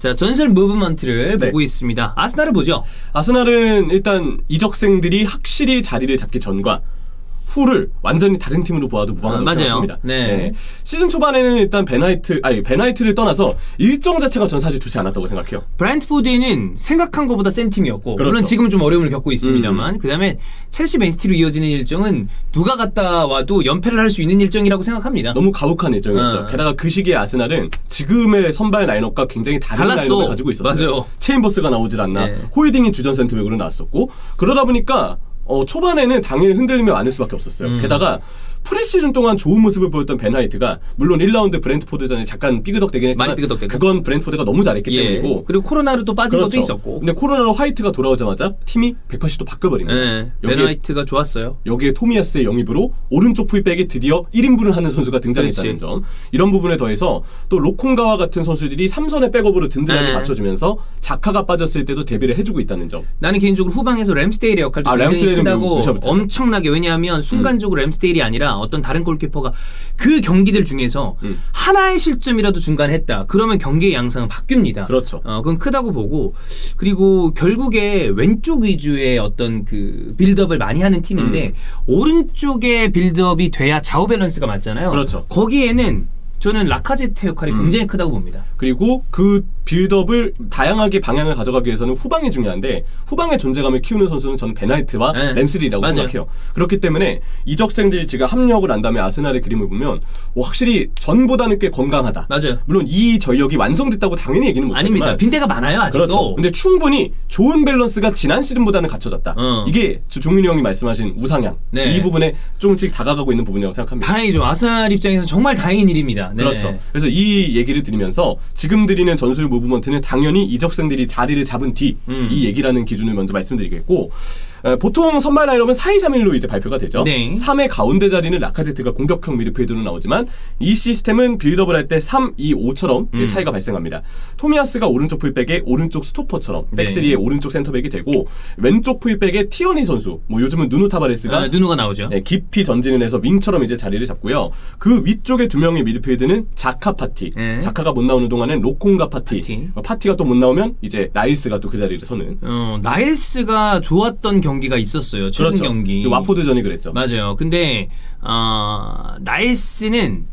자 전설 무브먼트를 네. 보고 있습니다. 아스날을 보죠. 아스날은 일단 이적생들이 확실히 자리를 잡기 전과 후를 완전히 다른 팀으로 보아도 무방하다고 아. 생각합니다. 네. 시즌 초반에는 일단 베나이트 아니 베나이트를 떠나서 일정 자체가 전 사실 좋지 않았다고 생각해요. 브랜트포드는 생각한 것보다 센 팀이었고 그렇죠. 음. 물론 지금은 좀 어려움을 겪고 있습니다만 그다음에 첼시 맨시티로 이어지는 일정은 누가 갔다 와도 연패를 할 수 있는 일정이라고 생각합니다. 너무 가혹한 일정이었죠. 어. 게다가 그 시기에 아스날은 지금의 선발 라인업과 굉장히 다른 달랐어. 라인업을 가지고 있었어요. 맞아요. 체인버스가 나오질 않나. 네. 호이딩이 주전 센터백으로 나왔었고 그러다 보니까 어, 초반에는 당연히 흔들리며 많을 수밖에 없었어요. 음. 게다가 프리시즌 동안 좋은 모습을 보였던 베나이트가 물론 1라운드 브랜트포드전에 잠깐 삐그덕대긴 했지만 많이 삐그덕대고. 그건 브랜트포드가 너무 잘했기 예. 때문이고 그리고 코로나로 또 빠진 것도 있었고. 근데 코로나로 화이트가 돌아오자마자 팀이 180도 바뀌어버립니다. 네, 여기에, 베나이트가 좋았어요. 여기에 토미야스의 영입으로 오른쪽 풀백에 드디어 1인분을 하는 선수가 등장했다는 그렇지. 점. 이런 부분에 더해서 또 로콩가와 같은 선수들이 삼선의 백업으로 든든하게 네. 받쳐주면서 자카가 빠졌을 때도 대비를 해주고 있다는 점. 나는 개인적으로 후방에서 램스데일의 역할도 아, 굉장히 램스데일은 크다고 무시할 못하죠. 엄청나게 왜냐하면 순간적으로 램스데일이 아니라 어떤 다른 골키퍼가 그 경기들 중에서 음. 하나의 실점이라도 중간에 했다. 그러면 경기의 양상은 바뀝니다. 그렇죠. 어, 그건 크다고 보고 그리고 결국에 왼쪽 위주의 어떤 그 빌드업을 많이 하는 팀인데 오른쪽에 빌드업이 돼야 좌우 밸런스가 맞잖아요. 그렇죠. 거기에는 저는 라카제트 역할이 음. 굉장히 크다고 봅니다. 그리고 그 빌드업을 다양하게 방향을 가져가기 위해서는 후방이 중요한데 후방의 존재감을 키우는 선수는 저는 베나이트와 네. 램스리라고 맞아요. 생각해요. 그렇기 때문에 이적생들이 지금 합력을 한 다음에 아스날의 그림을 보면 오, 확실히 전보다는 꽤 건강하다. 맞아요. 물론 이 전력이 완성됐다고 당연히 얘기는 못하지만 아닙니다. 빈대가 많아요 아직도. 그렇죠. 근데 충분히 좋은 밸런스가 지난 시즌보다는 갖춰졌다. 어. 이게 저 종윤이 형이 말씀하신 우상향 네. 이 부분에 조금씩 다가가고 있는 부분이라고 생각합니다. 다행이죠. 아스날 입장에서 정말 다행인 일입니다. 네. 그렇죠. 그래서 이 얘기를 드리면서 지금 드리는 전술 무 브먼트는 당연히 이적생들이 자리를 잡은 뒤이 음. 얘기라는 기준을 먼저 말씀드리겠고 에, 보통 선발 라인업은 4-2-3-1로 이제 발표가 되죠. 네. 3의 가운데 자리는 라카제트가 공격형 미드필더로 나오지만 이 시스템은 빌드업을 할 때 3-2-5처럼 음. 차이가 발생합니다. 토미아스가 오른쪽 풀백에 오른쪽 스토퍼처럼 네. 백스리의 오른쪽 센터백이 되고 왼쪽 풀백에 티어니 선수 뭐 요즘은 누누 타바레스가 아, 누누가 나오죠. 네, 깊이 전진을 해서 윙처럼 이제 자리를 잡고요. 그 위쪽에 두 명의 미드필드는 자카 파티. 네. 자카가 못 나오는 동안은 로콩가 파티. 파티. 어, 파티 가 또 못 나오면 이제 라이스가 또 그 자리를 서는. 어, 나일스가 좋았던 경 기가 있었어요. 최근 그렇죠. 경기. 그 와포드전이 그랬죠. 맞아요. 근데 어, 나일스는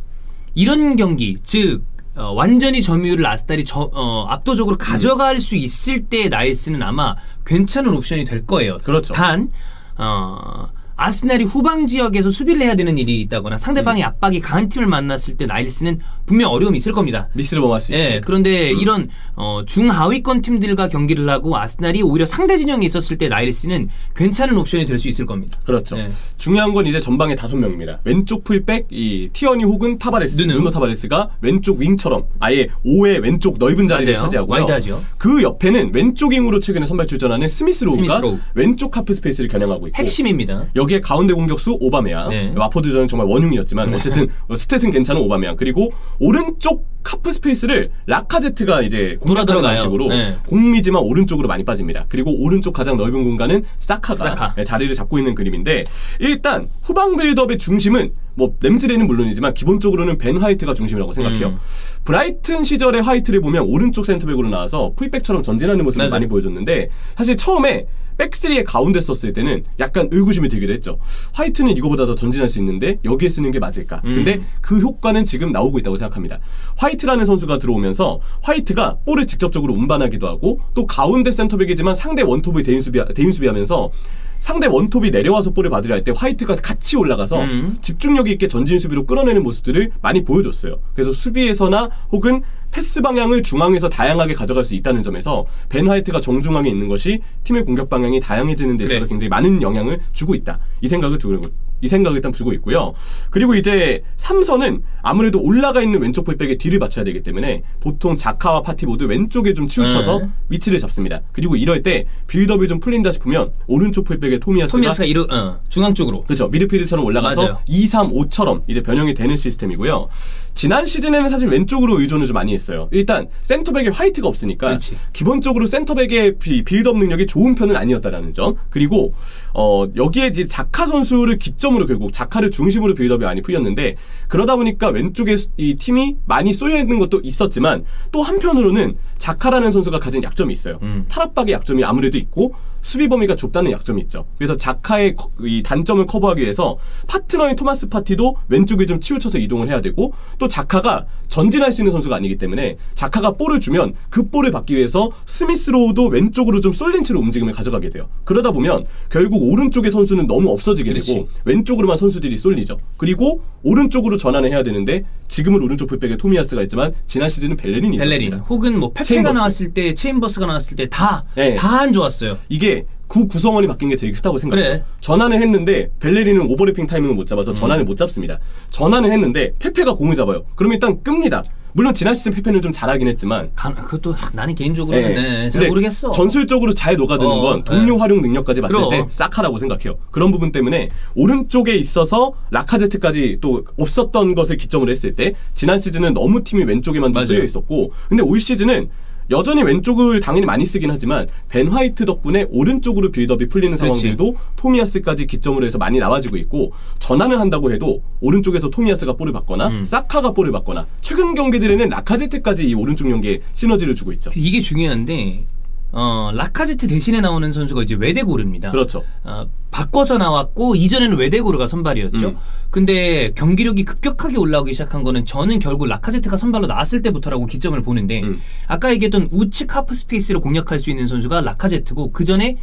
이런 경기, 즉 어, 완전히 점유율을 아스달이 저, 어, 압도적으로 가져갈 수 있을 때 나일스는 아마 괜찮은 옵션이 될 거예요. 그렇죠. 단 어, 아스날이 후방 지역에서 수비를 해야 되는 일이 있다거나 상대방의 음. 압박이 강한 팀을 만났을 때 나일스는 분명 어려움이 있을 겁니다. 미스를 범할 수 예, 있어요. 그런데 이런 어, 중하위권 팀들과 경기를 하고 아스날이 오히려 상대 진영에 있었을 때 나일스는 괜찮은 옵션이 될 수 있을 겁니다. 그렇죠. 네. 중요한 건 이제 전방에 다섯 명입니다. 왼쪽 풀백 이 티어니 혹은 타바레스, 누누. 누노 타바레스가 왼쪽 윙처럼 아예 5의 왼쪽 넓은 자리를 맞아요. 차지하고요. 와이드하죠. 그 옆에는 왼쪽 윙으로 최근에 선발 출전하는 스미스 로우가 스미스 로우. 왼쪽 하프 스페이스를 겨냥하고 있고 핵심입니다. 여기에 가운데 공격수 오바메양 네. 와포드전은 정말 원흉이었지만 어쨌든 어, 스탯은 괜찮은 오바메양 그리고 오른쪽 카프 스페이스를 라카제트가 이제 공략하는 들어가요. 방식으로 네. 공미지만 오른쪽으로 많이 빠집니다 그리고 오른쪽 가장 넓은 공간은 사카가 사카. 네, 자리를 잡고 있는 그림인데 일단 후방 빌드업의 중심은 뭐 램즈레는 물론이지만 기본적으로는 벤 화이트가 중심이라고 생각해요 음. 브라이튼 시절의 화이트를 보면 오른쪽 센터백으로 나와서 풀백처럼 전진하는 모습을 맞아요. 많이 보여줬는데 사실 처음에 백스리의 가운데 썼을 때는 약간 의구심이 들기도 했죠. 화이트는 이거보다 더 전진할 수 있는데 여기에 쓰는 게 맞을까? 음. 근데 그 효과는 지금 나오고 있다고 생각합니다. 화이트라는 선수가 들어오면서 화이트가 볼을 직접적으로 운반하기도 하고 또 가운데 센터백이지만 상대 원톱을 대인 수비 대인 수비하면서 상대 원톱이 내려와서 볼을 받으려 할 때 화이트가 같이 올라가서 음. 집중력 있게 전진 수비로 끌어내는 모습들을 많이 보여줬어요. 그래서 수비에서나 혹은 패스 방향을 중앙에서 다양하게 가져갈 수 있다는 점에서 벤 화이트가 정중앙에 있는 것이 팀의 공격 방향이 다양해지는 데 있어서 그래. 굉장히 많은 영향을 주고 있다. 이 생각을 두고 이 생각을 일단 두고 있고요. 그리고 이제 삼선은 아무래도 올라가 있는 왼쪽 풀백에 뒤를 받쳐야 되기 때문에 보통 자카와 파티 모두 왼쪽에 좀 치우쳐서 네. 위치를 잡습니다. 그리고 이럴 때 빌드업이 좀 풀린다 싶으면 오른쪽 풀백에 토미야스가 토미아스가 이루 어, 중앙 쪽으로 그렇죠. 미드필드처럼 올라가서 맞아요. 2, 3, 5처럼 이제 변형이 되는 시스템이고요. 지난 시즌에는 사실 왼쪽으로 의존을 좀 많이 했어요. 일단 센터백에 화이트가 없으니까 그렇지. 기본적으로 센터백의 비- 빌드업 능력이 좋은 편은 아니었다라는 점. 그리고 어 여기에 이제 자카 선수를 기점으로 결국 자카를 중심으로 빌드업이 많이 풀렸는데 그러다 보니까 왼쪽에 수- 이 팀이 많이 쏘여 있는 것도 있었지만 또 한편으로는 자카라는 선수가 가진 약점이 있어요. 음. 탈압박의 약점이 아무래도 있고 수비 범위가 좁다는 약점이 있죠. 그래서 자카의 커- 이 단점을 커버하기 위해서 파트너인 토마스 파티도 왼쪽에 좀 치우쳐서 이동을 해야 되고 또 자카가 전진할 수 있는 선수가 아니기 때문에 자카가 볼을 주면 그 볼을 받기 위해서 스미스로우도 왼쪽으로 좀 쏠린 채로 움직임을 가져가게 돼요. 그러다 보면 결국 오른쪽의 선수는 너무 없어지게 그렇지. 되고 왼쪽으로만 선수들이 쏠리죠. 그리고 오른쪽으로 전환을 해야 되는데 지금은 오른쪽 풀백에 토미아스가 있지만 지난 시즌은 벨레린이 벨레린 있었습니다. 혹은 뭐 페페가 체인버스. 나왔을 때 체인버스가 나왔을 때다다 네. 안 좋았어요. 이게 구 구성원이 바뀐 게 되게 크다고 생각해요. 그래. 전환을 했는데 벨레리는 오버래핑 타이밍을 못 잡아서 전환을 못 잡습니다. 전환을 했는데 페페가 공을 잡아요. 그러면 일단 끕니다. 물론 지난 시즌 페페는 좀 잘하긴 했지만 가- 그것도 나는 개인적으로는 예. 네, 잘 모르겠어. 전술적으로 잘 녹아드는 어, 건 동료 예. 활용 능력까지 봤을 그럼. 때 싹하라고 생각해요. 그런 부분 때문에 오른쪽에 있어서 라카제트까지 또 없었던 것을 기점으로 했을 때 지난 시즌은 너무 팀이 왼쪽에만. 쓰여 있었고 근데 올 시즌은 여전히 왼쪽을 당연히 많이 쓰긴 하지만 벤 화이트 덕분에 오른쪽으로 빌드업이 풀리는. 상황들도 토미아스까지 기점으로 해서 많이 나와지고 있고 전환을 한다고 해도 오른쪽에서 토미아스가 볼을 받거나 음. 사카가 볼을 받거나 최근 경기들에는 라카제트까지 이 오른쪽 연계에 시너지를 주고 있죠. 이게 중요한데 어, 라카제트 대신에 나오는 선수가 이제 웨데고르입니다. 그렇죠. 어, 바꿔서 나왔고 이전에는 웨데고르가 선발이었죠. 음. 근데 경기력이 급격하게 올라오기 시작한 거는 저는 결국 라카제트가 선발로 나왔을 때부터라고 기점을 보는데 음. 아까 얘기했던 우측 하프 스페이스를 공략할 수 있는 선수가 라카제트고 그 전에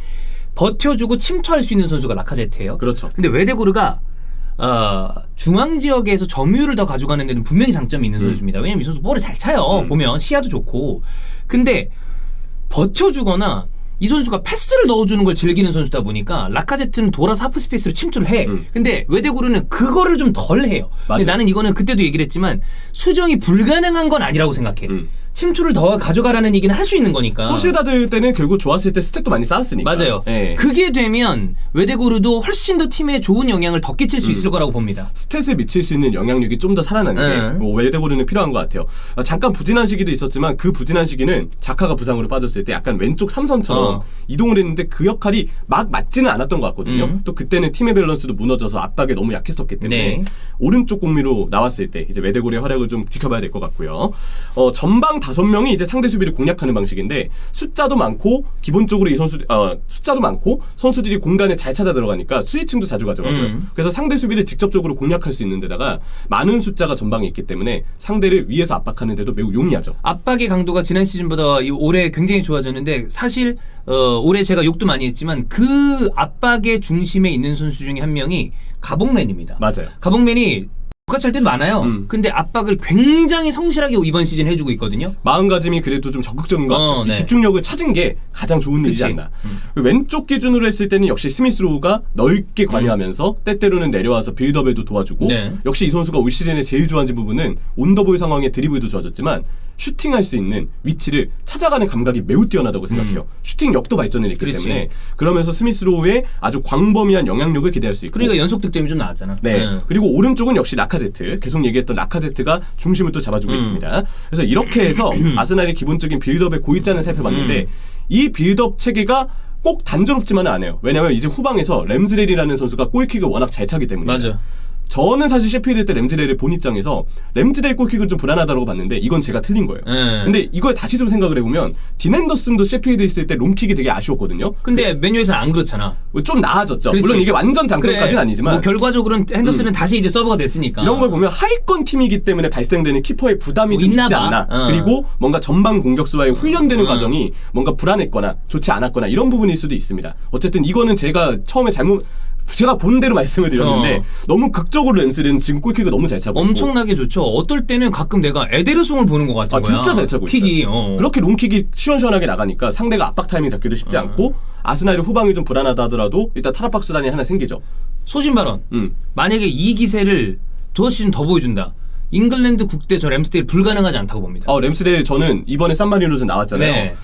버텨주고 침투할 수 있는 선수가 라카제트예요. 그렇죠. 근데 웨데고르가 어, 중앙 지역에서 점유율을 더 가져가는 데는 분명히 장점이 있는 음. 선수입니다. 왜냐면 이 선수 볼을 잘 차요. 음. 보면 시야도 좋고. 근데 버텨주거나 이 선수가 패스를 넣어주는 걸 즐기는 선수다 보니까 라카제트는 돌아서 하프 스페이스로 침투를 해. 음. 근데 웨데고르는 그거를 좀 덜 해요. 근데 나는 이거는 그때도 얘기를 했지만 수정이 불가능한 건 아니라고 생각해. 음. 침투를 더 가져가라는 얘기는 할 수 있는 거니까. 소시에다드 때는 결국 좋았을 때 스탯도 많이 쌓았으니까. 맞아요. 예. 그게 되면 웨데고르도 훨씬 더 팀에 좋은 영향을 더 끼칠 수 있을 거라고 봅니다. 스탯에 미칠 수 있는 영향력이 좀 더 살아나는 게 네. 뭐 웰데고르는 필요한 것 같아요. 아, 잠깐 부진한 시기도 있었지만 그 부진한 시기는 자카가 부상으로 빠졌을 때 약간 왼쪽 삼선처럼 어. 이동을 했는데 그 역할이 막 맞지는 않았던 것 같거든요. 음. 또 그때는 팀의 밸런스도 무너져서 압박에 너무 약했었기 때문에 네. 오른쪽 공미로 나왔을 때 이제 웨데고르의 활약을 좀 지켜봐야 될 것 같고요. 어, 전방 다섯 명이 이제 상대 수비를 공략하는 방식인데 숫자도 많고 기본적으로 이 선수 어, 숫자도 많고 선수들이 공간에 잘 찾아 들어가니까 스위칭도 자주 가져가고요. 음. 그래서 상대 수비를 직접적으로 공략할 수 있는 데다가 많은 숫자가 전방에 있기 때문에 상대를 위에서 압박하는 데도 매우 용이하죠. 압박의 강도가 지난 시즌보다 이 올해 굉장히 좋아졌는데 사실 어, 올해 제가 욕도 많이 했지만 그 압박의 중심에 있는 선수 중에 한 명이 가봉맨입니다. 맞아요. 가봉맨이 똑같이 할 때도 많아요. 음. 근데 압박을 굉장히 성실하게 이번 시즌 해주고 있거든요. 마음가짐이 그래도 좀 적극적인 것 같아요. 어, 이 네. 집중력을 찾은 게 가장 좋은 일이지 그치. 않나. 음. 왼쪽 기준으로 했을 때는 역시 스미스로우가 넓게 관여하면서 때때로는 내려와서 빌드업에도 도와주고 네. 역시 이 선수가 올 시즌에 제일 좋아진 부분은 온더볼 상황의 드리블도 좋아졌지만 슈팅할 수 있는 위치를 찾아가는 감각이 매우 뛰어나다고 생각해요. 슈팅력도 발전을 했기 음. 그렇지. 때문에 그러면서 스미스로우의 아주 광범위한 영향력을 기대할 수 있고 그러니까 연속 득점이 좀 나왔잖아. 네. 네. 그리고 오른쪽은 역시 라카제트. 계속 얘기했던 라카제트가 중심을 또 잡아주고 음. 있습니다. 그래서 이렇게 해서 아스날의 기본적인 빌드업의 고위자는 살펴봤는데 음. 이 빌드업 체계가 꼭 단조롭지만은 않아요. 왜냐하면 이제 후방에서 램즈렐이라는 선수가 골킥을 워낙 잘 차기 때문에. 맞아. 저는 사실 셰필드 때 램즈렐을 본 입장에서 램즈렐 골킥은 좀 불안하다고 봤는데 이건 제가 틀린 거예요. 네. 근데 이걸 다시 좀 생각을 해보면 딘 앤더슨도 셰필드 있을 때 롱킥이 되게 아쉬웠거든요. 근데 메뉴에서는 안 그렇잖아. 좀 나아졌죠. 그렇지. 물론 이게 완전 장점까지는 그래. 아니지만 뭐 결과적으로는 핸더슨은 다시 이제 서버가 됐으니까. 이런 걸 보면 하위권 팀이기 때문에 발생되는 키퍼의 부담이 뭐 좀 있지 봐. 않나. 어. 그리고 뭔가 전방 공격수와의 훈련되는 어. 과정이 뭔가 불안했거나 좋지 않았거나 이런 부분일 수도 있습니다. 어쨌든 이거는 제가 처음에 잘못 제가 본 대로 말씀을 드렸는데 어. 너무 극적으로 램스는 지금 골킥을 너무 잘 차고 엄청나게 좋죠. 어떨 때는 가끔 내가 에데르송을 보는 것 같은 아, 거야. 진짜 잘 차고 킥이. 있어요. 어. 그렇게 롱킥이 시원시원하게 나가니까 상대가 압박 타이밍 잡기도 쉽지 어. 않고 아스날이 후방이 좀 불안하다 하더라도 일단 탈압박 수단이 하나 생기죠. 소신 발언. 음. 만약에 이 기세를 두어 시즌 더 보여준다. 잉글랜드 국대 저 램스데일 불가능하지 않다고 봅니다. 어, 램스데일 저는 이번에 산마리노즈 나왔잖아요. 네.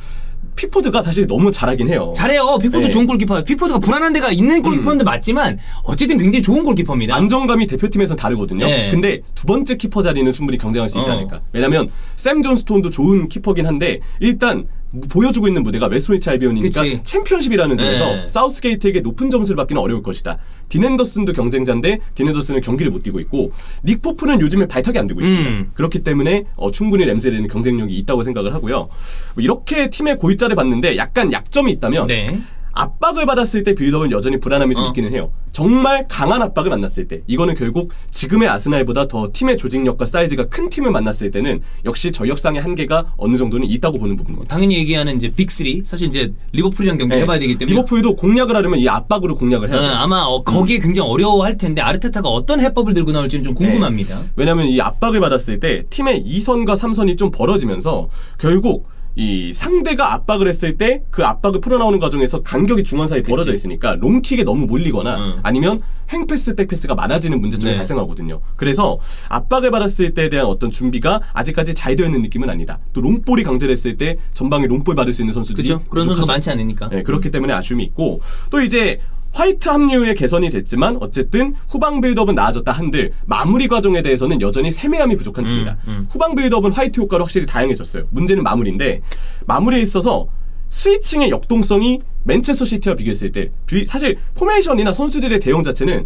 피포드가 사실 너무 잘하긴 해요. 잘해요. 피포드 네. 좋은 골키퍼. 피포드가 불안한 데가 있는 골키퍼인데 맞지만 어쨌든 굉장히 좋은 골키퍼입니다. 안정감이 대표팀에서 다르거든요. 네. 근데 두 번째 키퍼 자리는 충분히 경쟁할 수 있지 어. 않을까. 왜냐면 샘 존스톤도 좋은 키퍼긴 한데 일단 보여주고 있는 무대가 웨스트리치 알비온이니까 그치. 챔피언십이라는 점에서 네. 사우스게이트에게 높은 점수를 받기는 어려울 것이다. 딘 앤더슨도 경쟁자인데 딘 앤더슨은 경기를 못 뛰고 있고 닉 포프는 요즘에 발탁이 안 되고 있습니다. 음. 그렇기 때문에 어, 충분히 램스데이는 경쟁력이 있다고 생각을 하고요. 뭐 이렇게 팀의 골자를 봤는데 약간 약점이 있다면 네. 압박을 받았을 때 빌드업은 여전히 불안함이 좀 어. 있기는 해요. 정말 강한 압박을 만났을 때 이거는 결국 지금의 아스날보다 더 팀의 조직력과 사이즈가 큰 팀을 만났을 때는 역시 전력상의 한계가 어느 정도는 있다고 보는 부분입니다. 당연히 얘기하는 이제 빅3 사실 이제 리버풀이랑 경기 네. 를 해봐야 되기 때문에 리버풀도 공략을 하려면 이 압박으로 공략을 어, 해야 돼요. 아마 어, 거기에 굉장히 어려워할 텐데 아르테타가 어떤 해법을 들고 나올지는 좀 궁금합니다. 왜냐하면 이 압박을 받았을 때 팀의 2선과 3선이 좀 벌어지면서 결국 이 상대가 압박을 했을 때 그 압박을 풀어나오는 과정에서 간격이 중원 사이에 벌어져 있으니까 롱킥에 너무 몰리거나 응. 아니면 횡패스 백패스가 많아지는 문제점이 네. 발생하거든요. 그래서 압박을 받았을 때에 대한 어떤 준비가 아직까지 잘 되어 있는 느낌은 아니다. 또 롱볼이 강제됐을 때 전방에 롱볼 받을 수 있는 선수들이 그렇죠. 그런 선수가 부족하죠. 많지 않으니까. 네, 그렇기 때문에 아쉬움이 있고 또 이제 화이트 합류의 개선이 됐지만 어쨌든 후방 빌드업은 나아졌다 한들 마무리 과정에 대해서는 여전히 세밀함이 부족한 팀이다. 음. 후방 빌드업은 화이트 효과로 확실히 다양해졌어요. 문제는 마무리인데 마무리에 있어서 스위칭의 역동성이 맨체스터 시티와 비교했을 때 비- 사실 포메이션이나 선수들의 대응 자체는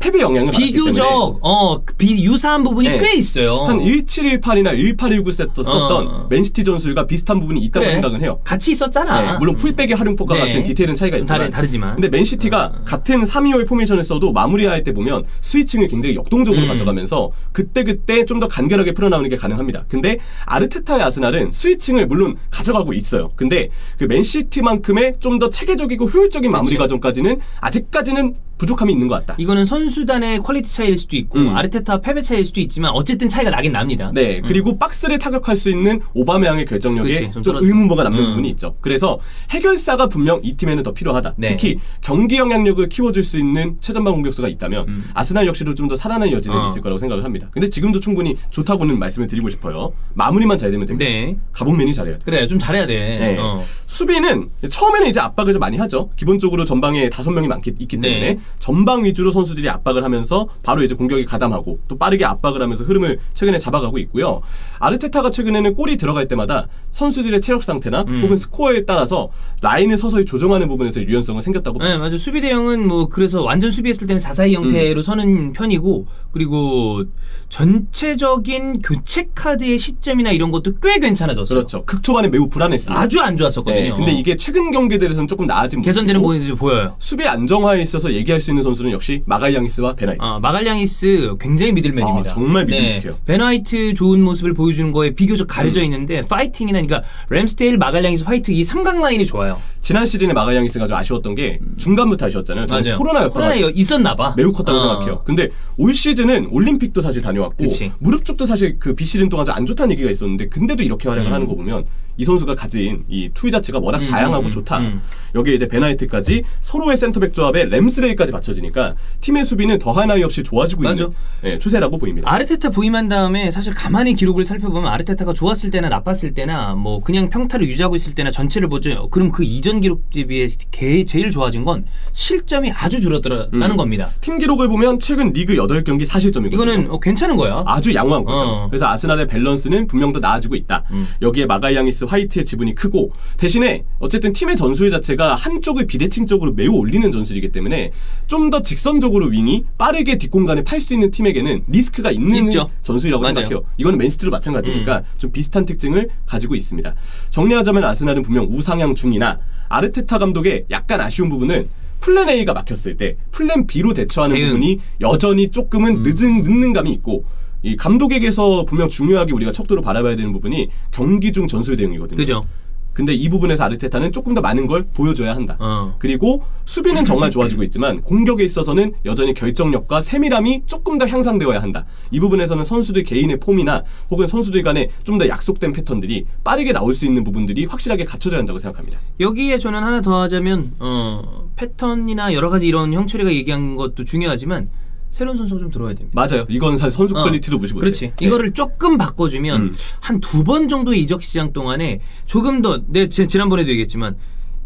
패배 영향을 비교적 어 비, 유사한 부분이 네. 꽤 있어요. 한 1718이나 1819 세트 썼던 어. 맨시티 전술과 비슷한 부분이 있다고 그래. 생각은 해요. 같이 있었잖아. 네, 물론 풀백의 활용법과 네. 같은 디테일은 차이가 좀 있지만 다르- 다르 지만. 근데 맨시티가 같은 3-2-5의 포메이션을 써도 마무리할 때 보면 스위칭을 굉장히 역동적으로 음. 가져가면서 그때그때 좀 더 간결하게 풀어나오는 게 가능합니다. 근데 아르테타의 아스날은 스위칭을 물론 가져가고 있어요. 근데 그 맨시티만큼의 좀 더 체계적이고 효율적인 마무리 그쵸. 과정까지는 아직까지는 부족함이 있는 것 같다. 이거는 선수단의 퀄리티 차이일 수도 있고 음. 아르테타 패배 차이일 수도 있지만 어쨌든 차이가 나긴 납니다. 네, 그리고 박스를 타격할 수 있는 오바메양의 결정력에 그치, 좀 좀 떨어져. 의문부가 남는 음. 부분이 있죠. 그래서 해결사가 분명 이 팀에는 더 필요하다. 네. 특히 경기 영향력을 키워줄 수 있는 최전방 공격수가 있다면 음. 아스날 역시도 좀 더 살아날 여지는 어. 있을 거라고 생각을 합니다. 근데 지금도 충분히 좋다고는 말씀을 드리고 싶어요. 마무리만 잘 되면 됩니다. 네. 가봉맨이 잘해야 돼. 그래 좀 잘해야 돼. 네. 어. 수비는 처음에는 이제 압박을 좀 많이 하죠. 기본적으로 전방에 다섯 명이 많기 있기 네. 때문에 전방 위주로 선수들이 압박을 하면서 바로 이제 공격에 가담하고 또 빠르게 압박을 하면서 흐름을 최근에 잡아가고 있고요. 아르테타가 최근에는 골이 들어갈 때마다 선수들의 체력 상태나 음. 혹은 스코어에 따라서 라인을 서서히 조정하는 부분에서 유연성은 생겼다고 네, 맞아. 수비 대형은 뭐 그래서 완전 수비했을 때는 4-4-2 음. 형태로 서는 편이고 그리고 전체적인 교체 카드의 시점이나 이런 것도 꽤 괜찮아졌어요. 그렇죠. 극 초반에 매우 불안했습니다. 아주 안 좋았었거든요. 네, 근데 이게 최근 경기들에서는 조금 나아진 개선되는 부분이 보여요. 수비 안정화에 있어서 얘기할 수 있는 선수는 역시 마갈양이스와 베나이트. 아, 마갈량이스 굉장히 미들맨입니다. 아, 정말 믿음직해요. 베나이트 좋은 모습을 보여주는 거에 비교적 음. 가려져 있는데 파이팅이나 그러니까 램스테일, 마갈량이스, 화이트 이 삼각 라인이 좋아요. 지난 시즌에 마갈양이스가 좀 아쉬웠던 게 중간부터 아쉬웠잖아요. 맞아요. 코로나 여파가 코로나 있었나 봐. 매우 컸다고 어. 생각해요. 근데 올 시즌은 올림픽도 사실 다녀왔고 그치. 무릎 쪽도 사실 그 비시즌 동안 좀 안 좋다는 얘기가 있었는데 근데도 이렇게 활약을 음. 하는 거 보면 이 선수가 가진 이 투위 자체가 워낙 음, 다양하고 음, 좋다. 음. 여기에 이제 베나이트까지 서로의 센터백 조합에 램스데이까지 받쳐지니까 팀의 수비는 더할 나위 없이 좋아지고 맞아. 있는 예, 추세라고 보입니다. 아르테타 부임한 다음에 사실 가만히 기록을 살펴보면 아르테타가 좋았을 때나 나빴을 때나 뭐 그냥 평타를 유지하고 있을 때나 전체를 보죠. 그럼 그 이전 기록에 비해 게- 제일 좋아진 건 실점이 아주 줄어들었다는 음. 겁니다. 팀 기록을 보면 최근 리그 8경기 4실점이거든요. 이거는 어, 괜찮은 거야. 아주 양호한 거죠. 어. 그래서 아스날의 밸런스는 분명 더 나아지고 있다. 음. 여기에 마가이앙이스 화이트의 지분이 크고 대신에 어쨌든 팀의 전술 자체가 한쪽을 비대칭 쪽으로 매우 올리는 전술이기 때문에 좀 더 직선적으로 윙이 빠르게 뒷공간에 팔 수 있는 팀에게는 리스크가 있는 있죠. 전술이라고 맞아요. 음. 생각해요. 이거는 맨시티도 마찬가지니까 좀 비슷한 특징을 가지고 있습니다. 정리하자면 아스날은 분명 우상향 중이나 아르테타 감독의 약간 아쉬운 부분은 플랜 A가 막혔을 때 플랜 B로 대처하는 대응. 부분이 여전히 조금은 음. 늦은 늦는 감이 있고 이 감독에게서 분명 중요하게 우리가 척도로 바라봐야 되는 부분이 경기 중 전술 대응이거든요. 그죠? 근데 이 부분에서 아르테타는 조금 더 많은 걸 보여줘야 한다. 어. 그리고 수비는 정말 좋아지고 있지만 공격에 있어서는 여전히 결정력과 세밀함이 조금 더 향상되어야 한다. 이 부분에서는 선수들 개인의 폼이나 혹은 선수들 간에 좀 더 약속된 패턴들이 빠르게 나올 수 있는 부분들이 확실하게 갖춰져야 한다고 생각합니다. 여기에 저는 하나 더 하자면 어, 패턴이나 여러 가지 이런 형철이가 얘기한 것도 중요하지만 새로운 선수가 좀 들어와야 됩니다. 맞아요. 이건 사실 선수 어, 퀄리티도 무시 못해. 그렇지. 네. 이거를 조금 바꿔주면 음. 한두 번 정도의 이적 시장 동안에 조금 더, 내 지- 지난번에도 얘기했지만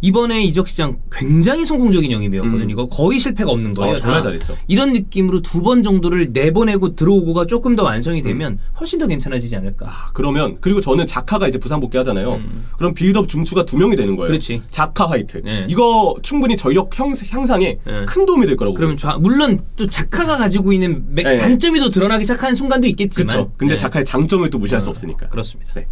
이번에 이적 시장 굉장히 성공적인 영입이었거든요. 음. 이거 거의 실패가 없는 거예요. 어, 정말 다. 잘했죠. 이런 느낌으로 두 번 정도를 내보내고 들어오고가 조금 더 완성이 되면 훨씬 더 괜찮아지지 않을까. 아, 그러면 그리고 저는 자카가 이제 부상 복귀하잖아요. 음. 그럼 빌드업 중추가 두 명이 되는 거예요. 그렇지. 자카 화이트. 네. 이거 충분히 전력 향, 향상에 네. 큰 도움이 될 거라고. 그러면 좌, 물론 또 자카가 가지고 있는 맥- 네. 단점이 더 드러나기 시작하는 순간도 있겠지만. 그렇죠. 근데 네. 자카의 장점을 또 무시할 수 어, 없으니까. 그렇습니다. 네.